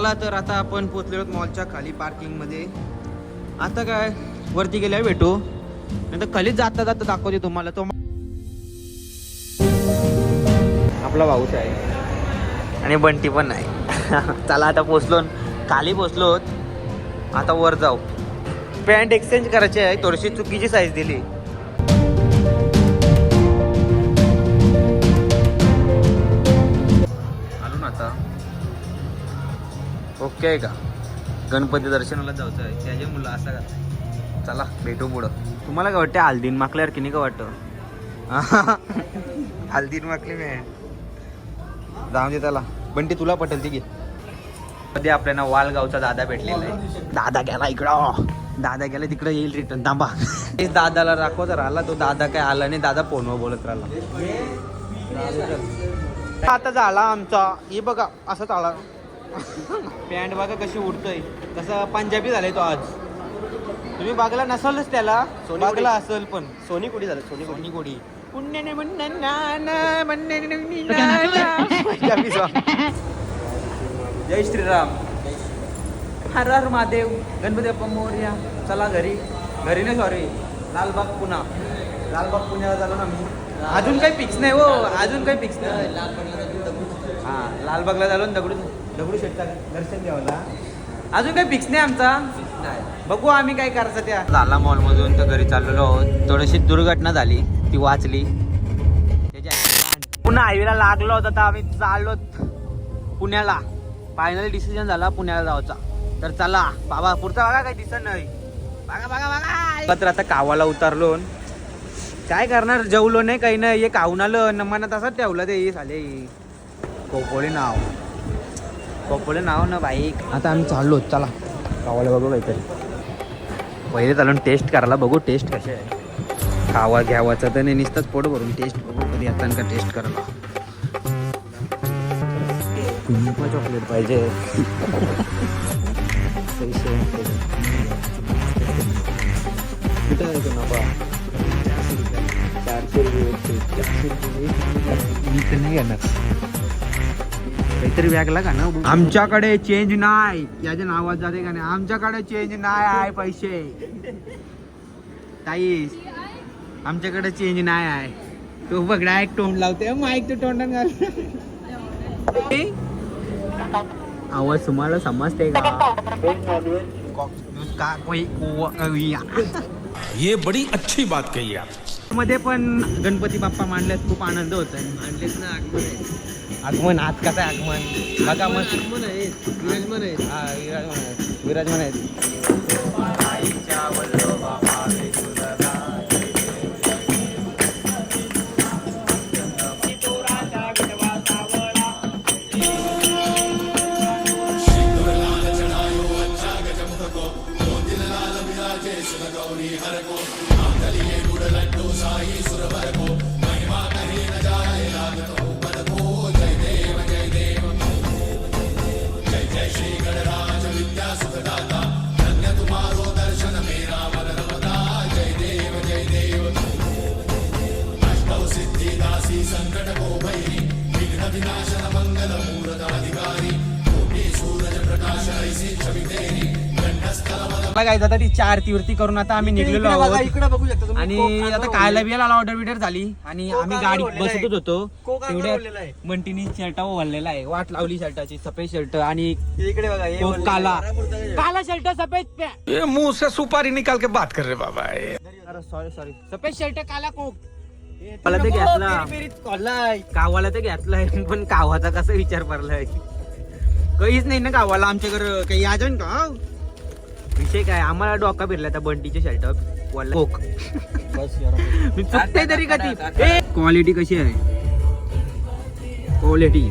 चला तर आता आपण पोचलेलो आहोत मॉलच्या खाली पार्किंगमध्ये आता काय? वरती गेल्या भेटू. नंतर खाली खालीच जाता जाता दाखवते तुम्हाला. तो आपला भाऊच आहे. आणि बंटी पण नाही. चला आता पोचलो खाली पोचलो आता वर जाऊ. पॅन्ट एक्सचेंज करायची आहे. थोडीशी चुकीची साईज दिली. शक्य आहे का? गणपती दर्शनाला जायचं आहे. त्याचे मुलं असं का चला भेटू पुढं. तुम्हाला काय वाटतं हल्दीन माकल्यावर की नाही का वाटतं? हल्दीन माकली मी जाऊ दे त्याला. पण ते तुला पटेल ती घे. मध्ये आपल्याला वालगावचा दादा भेटलेला आहे. दादा गेला इकडं. दादा गेला तिकडे येईल रिटर्न थांबा. तेच दादाला राखव राहिला आला तो दादा काय आला नाही दादा फोनवर बोलत राहिला. आता झाला आमचा. हे बघा असं झाला. पॅन्ट बघा कशी उडतोय. कसं पंजाबी झालाय तो आज. तुम्ही बघला नसालच त्याला. सोनी बघला असेल पण. सोनी कुठे झालं सोनी कोणी कोणी पुण्याने म्हणणं ना ना, म्हणण्याने म्हणणी ना ना. पंजाबी song. जय श्रीराम. हर हर महादेव गणपती बाप्पा मोरया चला घरी. घरी नाही सॉरी लालबाग पुणा. लालबाग पुण्याला झालो ना मी अजून काही फिक्स नाही हो अजून काही फिक्स नाही. हा लालबागला झालो ना दगडू दगडू शेटचा दर्शन घ्यावला अजून काही फिक्स नाही आमचा. बघू आम्ही काय करायचं त्या. लाला मॉल मधून तर घरी चाललेलो आहोत. थोडीशी दुर्घटना झाली. ती वाचली. त्याच्या- पुन्हा हायवेला लागलो होता तर आम्ही चाललो पुण्याला. फायनल डिसिजन झाला पुण्याला जायचा. तर चला बाबा पुढचा बघा काही दिसत नाही. बघा बघा बघा. तर आता कावाला उतरलो काय करणार? जेवलो नाही काही नाही. हे खाऊन आलं न मनात असं ठेवलं ते. झाले कोपोळे नाव. कोपोळे नाव ना बाईक आता आम्ही चाललो चला. कावाला बघू काहीतरी. पहिले चालून टेस्ट करायला बघू टेस्ट कसे आहे खावा घ्यावाचा तर नाही नुसतंच पोट भरून टेस्ट बघू कधी आता का टेस्ट करायला. चॉकलेट पाहिजे. चारशे रुपये. मी तर नाही घेणार. काहीतरी व्यागला का? ना आमच्याकडे चेंज नाही. याच्या नावात जाते का नाही? आमच्याकडे चेंज नाही आहे पैसे. ताई आमच्याकडे चेंज नाही आहे. तो बघ डायरेक्ट तोंड लावते. माईक तो तोंडात घाल. आवाज तुम्हाला समजते का. ये बड़ी अच्छी बात कही आप। मध्ये पण गणपती बाप्पा मांडल्यात खूप आनंद होत मांडलेत ना आगमन आगमन आज कसं आहे आगमन? बघा मस्त आगमन आहे विराजमान आहे. हा विराजमान आहेत विराजमान आहेत आता ती चार तीवरती करून आता आम्ही निघलेलो आहोत इकडे बघू शकता तुम्ही. आणि आता खायला बियाला ऑर्डर बिडर झाली आणि आम्ही गाडी. बसतच होतो आहे. बंटीनी शर्ट ओढलेला आहे वाट लावली शर्टाची सफेद शर्ट आणि. इकडे बघा हे काला. काला शर्ट सफेद मुंह से सुपारी निकाल के बात कर रहे बाबा ये सॉरी सॉरी सफेद शर्ट काला कोक हे मला ते घेतला. गावाला तर घेतलाय पण गावाचा कसा विचार पडलाय? काहीच नाही ना गावाला आमच्याकडे काही अजून का? विषय काय आम्हाला डोका फिरला त्या बंटीचे शर्ट कोक. मी चुकते तरी कधी. क्वालिटी कशी आहे? क्वालिटी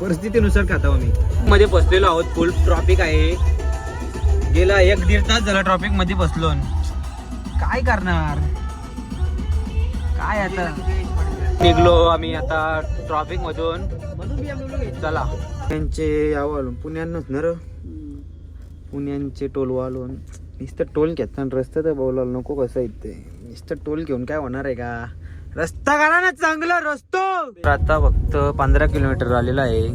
परिस्थितीनुसार खाता हो मी मध्ये बसलेलो आहोत. फुल ट्रॉफिक आहे. गेला एक दीड तास झाला ट्रॉफिकमध्ये बसलो. काय करणार? काय आता? निघलो आम्ही आता ट्रॉफिक मधून. चला. त्यांचे यावं पुण्यानंच ना र. पुण्यांचे टोल वालून. नुसतं टोल घेताना रस्ता तर बोलायला नको कसं येते नुसतं टोल घेऊन काय होणार आहे का? रस्ता करा ना चांगला रस्तो! आता फक्त पंधरा किलोमीटर आलेला आहे.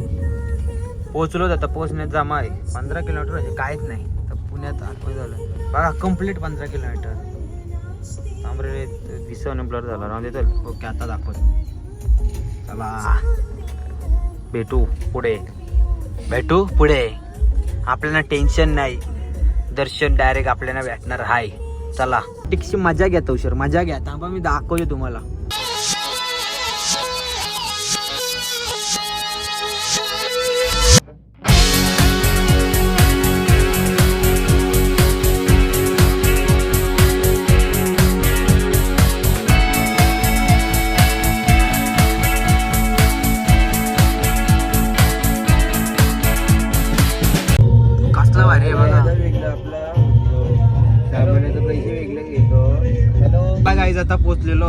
पोहोचलो आता पोहोचण्यात जमा आहे. पंधरा किलोमीटर म्हणजे काहीच नाही. तर पुण्यात आठवण झालं बघा कंप्लीट पंधरा किलोमीटर. तांबरे दिसवणे ब्लर झाला. राहून देतो ओके आता दाखवतो. चला. भेटू पुढे. भेटू पुढे. आपल्याला टेन्शन नाही. दर्शन डायरेक्ट आपल्याला भेटणार. हाय. चला. टिकशी मजा घ्या तवशर मजा घ्या. थांबा मी दाखवतो तुम्हाला.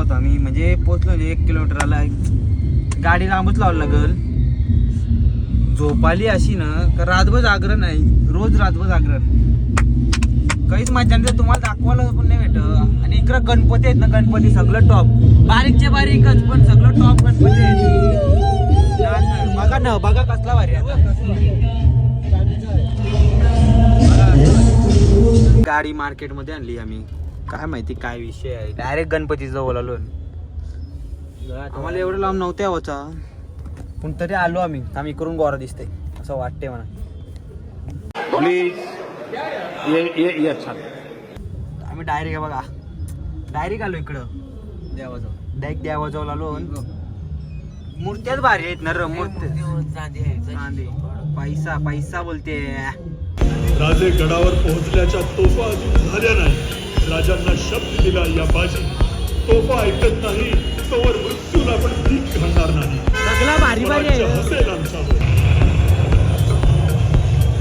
होतो. आम्ही म्हणजे पोचलो एक किलोमीटर आला गाडी लांबच लावलं लागल. झोपाली अशी ना का रातभर जागरण नाही. रोज रातभर जागरण. काहीच मजा नाही तुम्हाला दाखवायला पण नाही भेट आणि इकडं गणपती आहेत ना गणपती सगळं टॉप बारीकचे बारीकच पण सगळं टॉप गणपती आहेत. बघा ना बघा कसला भारी आता. गाडी मार्केटमध्ये आणली आम्ही. काय माहिती काय विषय आहे. डायरेक्ट गणपती जवळ आलो आम्हाला एवढं लांब नव्हते यावचा. पण तरी आलो आम्ही. आम्ही करून गोरा दिसते असं वाटते म्हणा प्लीज ये ये ये अच्छा आम्ही डायरेक्ट बघा. डायरेक्ट आलो इकडं. देवाजवळ. डायरेक्ट देवाजवळ आलो. मूर्त्याच भारी आहेत ना र मूर्ती. पैसा पैसा बोलते. राजे गडावर पोहोचल्याच्या तोफा अजून झाल्या नाही राजांना शब्द दिला या बाजी. तोफा ऐकत नाही तोवर मृत्यूला पण भीक घालणार नाही. सगळा भारी भारी आहे. हसेल आमच्यावर.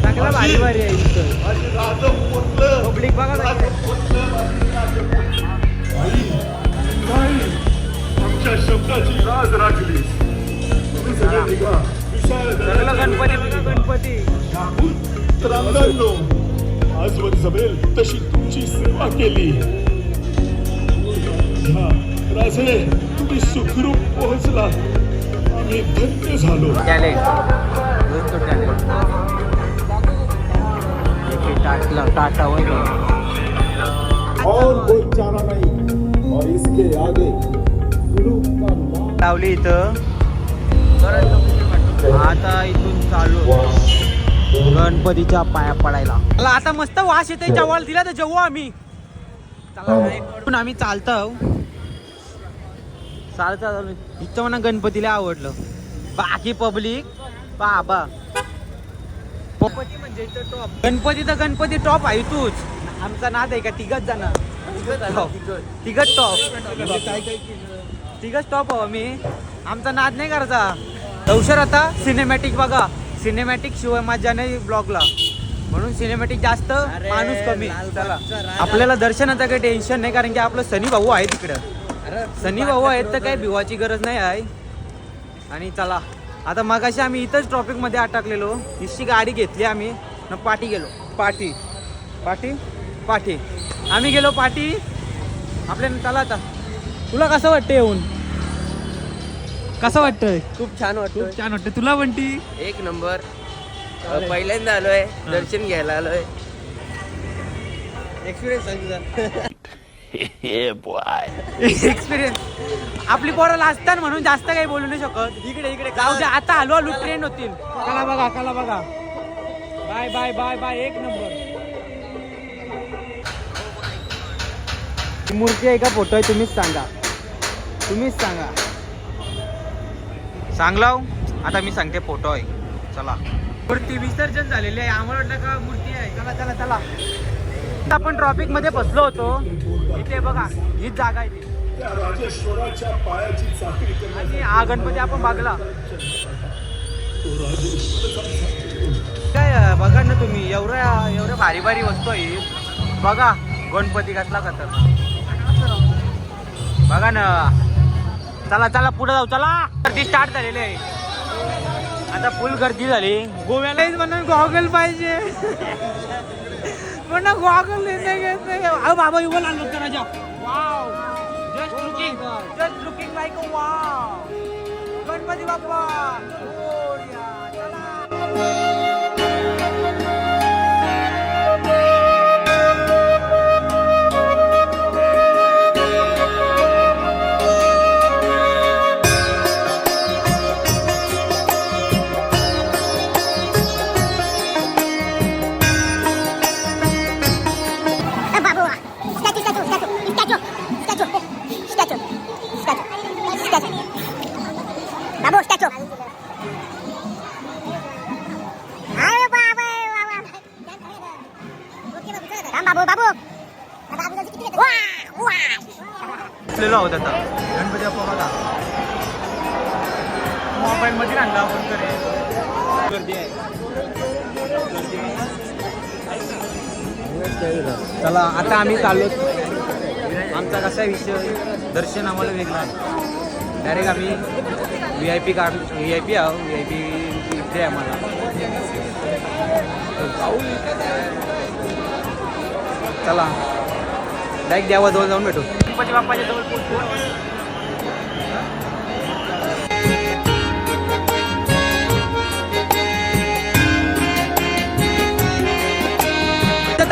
सगळा भारी भारी आहे माझे राज पोचलं पब्लिक बघा राज. पोचलं, आमच्या शब्दाची राज राखली तुम्ही सगळे निघा. विशाल सगळं दरवाजा गणपती. गणपती आजवर जमेल तशी तुमची सेवा केली. राजे तुम्ही सुखरूप पोहोचला. आम्ही धन्य झालो. और कोई चारा नहीं. और इसके आगे लावली इथं. आता इथून चालू. गणपतीच्या पाया पडायला. मला आता मस्त वास येते जवळ दिला तर जेवू आम्ही. चला पण आम्ही चालतो चालता चालू इथं म्हणा गणपतीला आवडलं. बाकी पब्लिक बाबा. गणपती म्हणजे इथं टॉप गणपती तर गणपती टॉप आहे तूच आमचा नाद आहे का? तिघच जाणार तिघच टॉप तिघच. टॉप हवं मी आमचा नाद नाही करायचा. दौशर आता सिनेमॅटिक बघा. सिनेमॅटिक शिवाय माझ्या नाही ब्लॉगला म्हणून सिनेमॅटिक जास्त माणूस कमी. चला. आपल्याला दर्शनाचं काही टेन्शन नाही कारण की आपलं सनी भाऊ आहे तिकडं. सनी भाऊ आहेत तर काही भिवाची गरज नाही आहे. आणि चला. आता मगाशी आम्ही इथंच ट्रॉफिकमध्ये अटकलेलो. हिची गाडी घेतली आम्ही. न पाठी गेलो. पाठी पाठी पाठी आम्ही गेलो पाठी आपल्या चला आता. तुला कसं वाटतं येऊन? कसं वाटतंय? खूप छान वाटतं खूप छान वाटतं तुला म्हणती एक नंबर. पहिल्यांदा आलोय दर्शन घ्यायला आलोय. एक्सपिरियन्स सांग एक्सपिरियन्स आपली पोरं लाजतात म्हणून जास्त काही बोलू नाही शकत. इकडे इकडे. जाऊ दे आता आलो आलो ट्रेन होतील. कला बघा कला बघा. बाय बाय बाय बाय एक नंबर. मूर्ती आहे का? फोटो आहे तुम्हीच सांगा. तुम्हीच सांगा. सांगला हो? आता मी सांगते फोटो आहे. चला. मूर्ती विसर्जन झालेली आहे. आम्हाला वाटलं का मूर्ती आहे. चला चला चला. आपण ट्रॉफिकमध्ये बसलो होतो. इथे बघा हीच जागा आहे आणि हा गणपती आपण बघला काय बघा ना तुम्ही एवढ्या एवढ्या भारी भारी वस्तू आहे. बघा गणपती कसला खतर बघा ना. चला चला पुढे जाऊ चला. गर्दी स्टार्ट झालेली आहे. आता फुल गर्दी झाली. गोव्याला म्हणून गॉगल पाहिजे. म्हणून गॉगल अहो बाबा युगल आणलो होतं राजा wow just looking just looking like wow Ganpati Bappa. चला. चला आता आम्ही चाललो. आमचा कसा विषय? दर्शन आम्हाला वेगळा आहे. डायरेक्ट आम्ही V I P car V I P आहो व्ही आय पी इथे आम्हाला. जाऊ चला. डायरेक्ट द्यावा जवळ जाऊन भेटू. गणपती बाप्पाच्या जवळ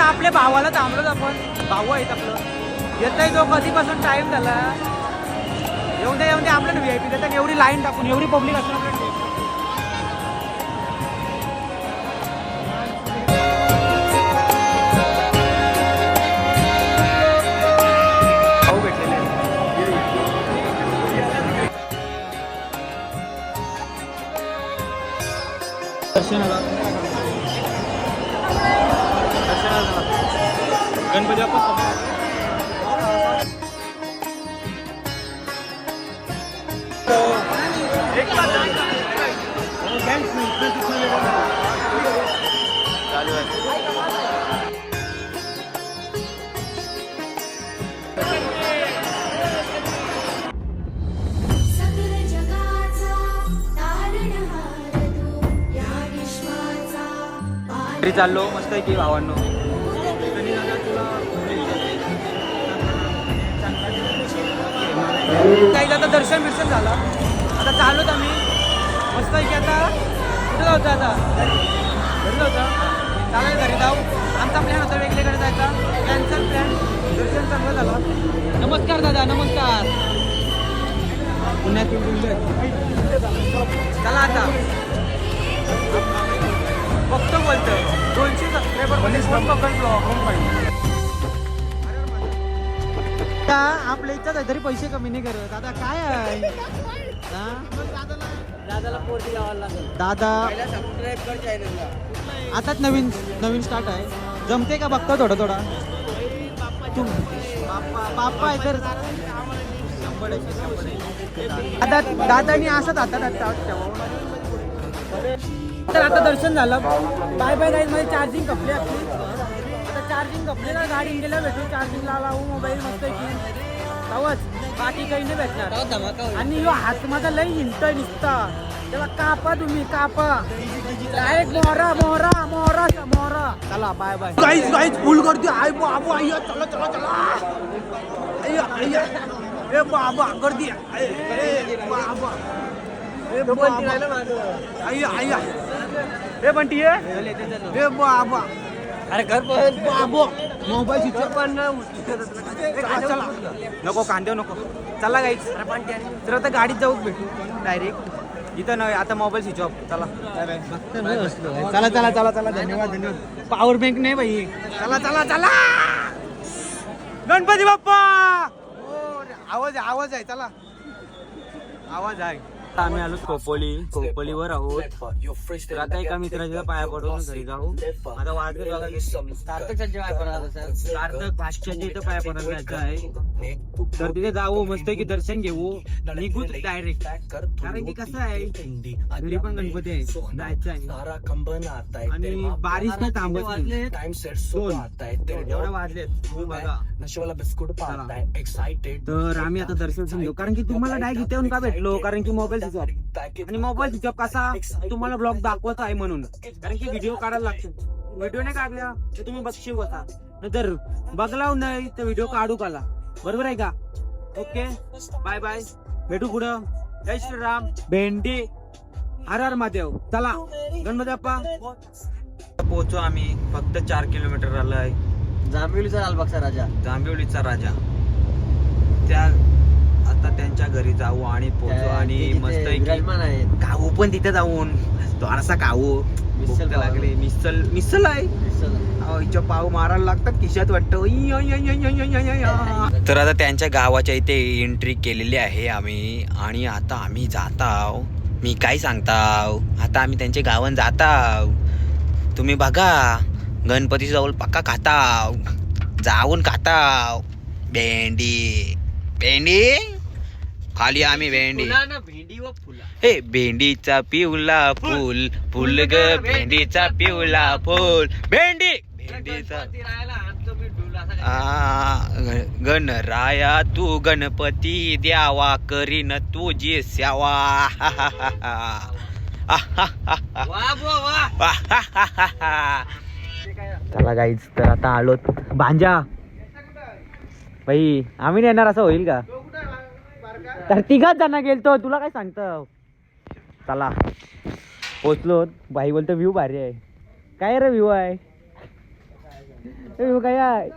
आपल्या भावाला थांबलोच आपण भाऊ आहेत आपलं. येतोय तो कधीपासून टाईम झाला? येऊन येऊन ते आपल्याला व्ही आय पी देतात. एवढी लाईन टाकून एवढी पब्लिक असणार भाऊ दर्शनाला घरी चाललो मस्त आहे की भावांनो? काही आता दर्शन बिर्शन झालं. आता चाललोत आम्ही. मस्त आहे की आता? कुठं जाऊ आता? घरी. होतं चालेल घरी जाऊ. आमचा प्लॅन होता वेगळीकडे जायचा. कॅन्सल प्लॅन दर्शन चांगलं झालं. नमस्कार दादा नमस्कार. पुण्यात चला आता. फक्त बोलतोय. दोनशे सबस्क्रायबरमध्ये फोन पाहिजे ब्लॉग आपल्या इच्छा आहे तरी पैसे कमी नाही करत. आता काय आहे? हा? दादा सबस्क्राईब कर चॅनलला आताच नवीन नवीन स्टार्ट आहे. जमते का? बघतो थोडं थोडा. तू बाप्पा आहे तर. आता दादानी असंच हातात ठेवावं. तर आता दर्शन झालं. बाय बाय गाईजमध्ये चार्जिंग कपली आपली. आता चार्जिंग ना गाडी इंडियाला भेटू चार्जिंगला लावू मोबाईल मस्त तवच बाकी काही नाही भेटणार. आणि ह्यो हात माझा लई हिंटोय निसता. त्याला कापा तुम्ही कापा. डायरेक्ट मोहरा मोहरा मोहरा मोहरा. चला bye bye guys guys full करते आय बाबा अय्या चला चला चला. अय्या अय्या ए बाबा गर्दी. ए, ए, बाबा. ए बाबा. ए बंटी ए ए बाबा. अरे घर बाबा मोबाईल चला नको कांदेव नको. चला गाईच तर आता गाडीत जाऊच भेटू. डायरेक्ट इथं नाही आता मोबाईल स्विच ऑफ चला. चला चला चला चला. धन्यवाद धन्यवाद. पॉवर बँक नाही भाई चला चला चला. गणपती बाप्पा! ओ, आवाज आहे, आवाज आहे. चला. आवाज आहे. आता आम्ही आलो खोपोली. खोपोलीवर आहोत. तर आता एका मित्राच्या पाया पडून घरी जाऊ. आता वाजले बघा किती. सार्थक भाष्याच्या इथं पाया पडायला जायचं आहे. तर तिथे जाऊ मस्त की दर्शन घेऊ. निघू डायरेक्ट कारण की कसं आहे घरी पण गणपती आहे जायचं आहे. आणि बारिश नाही थांबत नाही. दोन. एवढं वाजलेत. तुम्ही बघा. चला. तर आम्ही आता दर्शन घेऊ कारण की तुम्हाला डायरेक्ट इथे येऊन का भेटलो? कारण की मोबाईल आणि मोबाईल स्विच कसा? तुम्हाला ब्लॉग दाखवत आहे म्हणून. कारण की व्हिडिओ काढायला लागतो व्हिडिओ नाही काढला तर तुम्ही बक्षीव बसा. नंतर बघलाव नाही तर व्हिडिओ काढू काला. बरोबर आहे का? ओके बाय बाय भेटू पुढं. जय श्रीराम. भेंडी. हर हर महादेव. चला. गणपती बाप्पा. पोहोचू आम्ही. फक्त चार किलोमीटर आलं आहे. जांभिवलीचा लालबागचा राजा. जांभिवलीचा राजा. त्या आता त्यांच्या घरी जाऊ आणि पोहोचू आणि मस्त काऊ पण तिथे जाऊन. थोडासा काऊ मिसल. लागली. मिसल मिसल आहे. हिच्या पाव मारायला लागतात खिशात वाटतं. तर आता त्यांच्या गावाच्या इथे एंट्री केलेली आहे आम्ही. आणि आता आम्ही जात मी काय सांगताव? आता आम्ही त्यांच्या गावात जाताव. तुम्ही बघा. गणपती जवळ पक्का खाताव. जाऊन खाताव. भेंडी. भेंडी? खाली आम्ही भेंडी. ना भेंडी व फुला. हे भेंडीचा पिवला फुल फुल ग भेंडीचा पिवला फुल. भेंडी! भेंडीचा गणपती राहायला आणतो मी डुल असा आ, ग- गणराया तू गणपती द्यावा करीन तुझी सेवा. वा बुवा वा. चला गाईच तर आता आलो भांजा. बाई आम्ही नाही येणार असं होईल का? तर तिघाच जण गेलतो. तुला काय सांगतो? चला. पोचलो. बाई बोलतो व्ह्यू भारी आहे. काय रे व्ह्यू आहे? व्ह्यू काय आहे?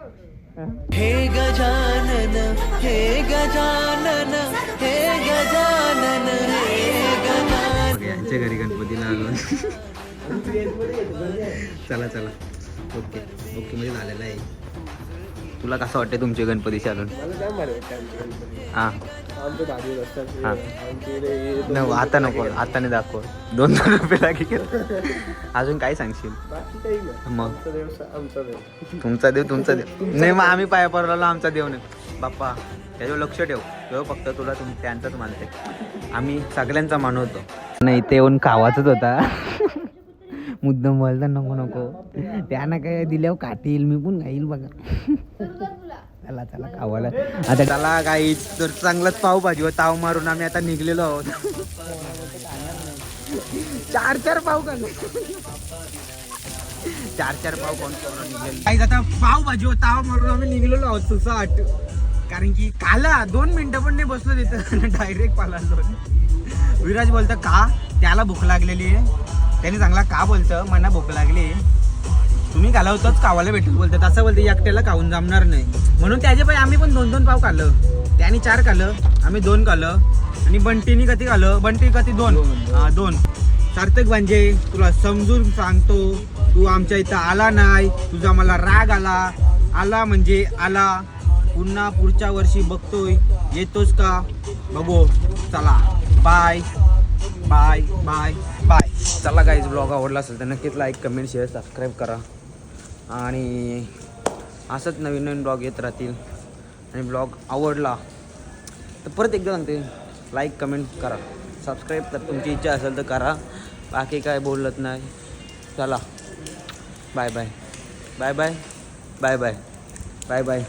हे? गजानन हे गजानन हे गजानन यांच्या घरी गणपतीला आलो चला चला. ओके. ओके म्हणजे झालेलं आहे. तुला कसं वाटते तुमचे गणपतीचे अजून हा. हा. आता नको आता नाही दाखव दोन दोन रुपये लागेल. अजून काय सांगशील? मग? तुमचा देव तुमचा देव. नाही मग आम्ही पाया पडलो आमचा देव नाही. बाप्पा त्याच्यावर लक्ष ठेव. तेव्हा फक्त तुला तुम त्यांचाच मानते आम्ही सगळ्यांचा मानवतो नाही ते येऊन खावाचंच होता. मुद्दाम बोलता नको नको. त्यांना काय दिल्यावर काटील मी पण खाईल बघा. चला चला खावायला. आता चला काही तर चांगलाच पावभाजी ताव मारून आम्ही आता निघलेलो आहोत. चार चार पाव का चार चार पाव कोण काही आता पाव भाजी ताव मारून आम्ही निघलेलो आहोत सुसाट. कारण की काला दोन मिनिटं पण नाही बसलो तिथं. डायरेक्ट पाला विराज बोलतं का? त्याला भूक लागलेली आहे. त्याने चांगला का बोलतं? मला भूक लागली. तुम्ही खाला होतच कावायला भेटेल बोलतात. असं बोलते एकट्याला खाऊन जमणार नाही. म्हणून त्याचे पाय आम्ही पण दोन दोन पाव खाल्लं. त्याने चार खाल्लं आम्ही दोन खाल्लं. आणि बंटीनी कधी खाल्लं? बंटी कधी दोन? हा दोन. सार्थक म्हणजे तुला समजून सांगतो तू आमच्या इथं आला नाही. तुझा मला राग आला. आला म्हणजे आला. पुन्हा पुढच्या वर्षी बघतोय. येतोस का? बघू. चला. बाय बाय बाय बाय चला काहीच ब्लॉग आवडला असेल तर नक्कीच लाईक कमेंट शेअर सबस्क्राईब करा. आणि असंच नवीन नवीन ब्लॉग येत राहतील. आणि ब्लॉग आवडला तर परत एकदा सांगते लाईक कमेंट करा. सबस्क्राईब तर तुमची इच्छा असेल तर करा. बाकी काय बोलत नाही. चला. Bye bye bye bye bye bye bye bye